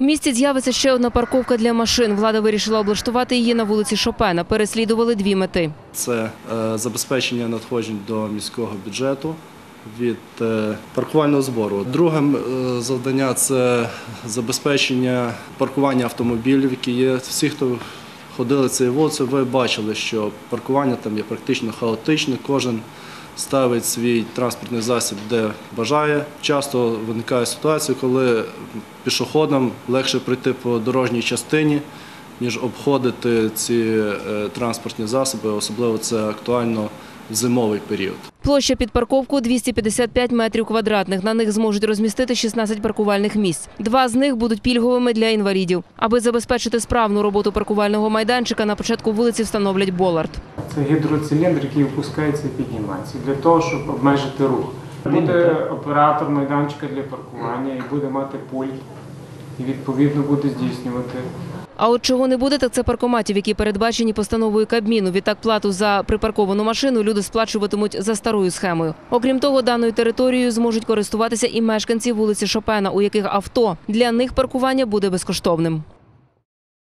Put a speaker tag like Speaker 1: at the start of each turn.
Speaker 1: В місті з'явиться ще одна парковка для машин. Влада вирішила облаштувати її на вулиці Шопена. Переслідували дві мети.
Speaker 2: Це е, забезпечення надходжень до міського бюджету від е, паркувального збору. Друге завдання це забезпечення паркування автомобілів, які є. Всі, хто ходили цією вулицею, ви бачили, що паркування там є практично хаотичне. Кожен ставить свій транспортний засіб, де бажає. Часто виникає ситуація, коли пішоходам легше прийти по дорожній частині ніж обходити ці е, транспортні засоби, особливо це актуально зимовий період.
Speaker 1: Площа під парковку 255 метрів квадратних. На них зможуть розмістити 16 паркувальних місць. Два з них будуть пільговими для інвалідів. Аби забезпечити справну роботу паркувального майданчика, на початку вулиці встановлять болард.
Speaker 3: Це гідроциліндр, який опускається і піднімається для того, щоб обмежити рух. Буде оператор майданчика для паркування і буде мати пульт, і відповідно буде здійснювати.
Speaker 1: А от чого не буде, так це паркоматів, які передбачені постановою Кабміну. Відтак плату за припарковану машину люди сплачуватимуть за старою схемою. Окрім того, даною територією зможуть користуватися і мешканці вулиці Шопена, у яких авто для них паркування буде безкоштовним.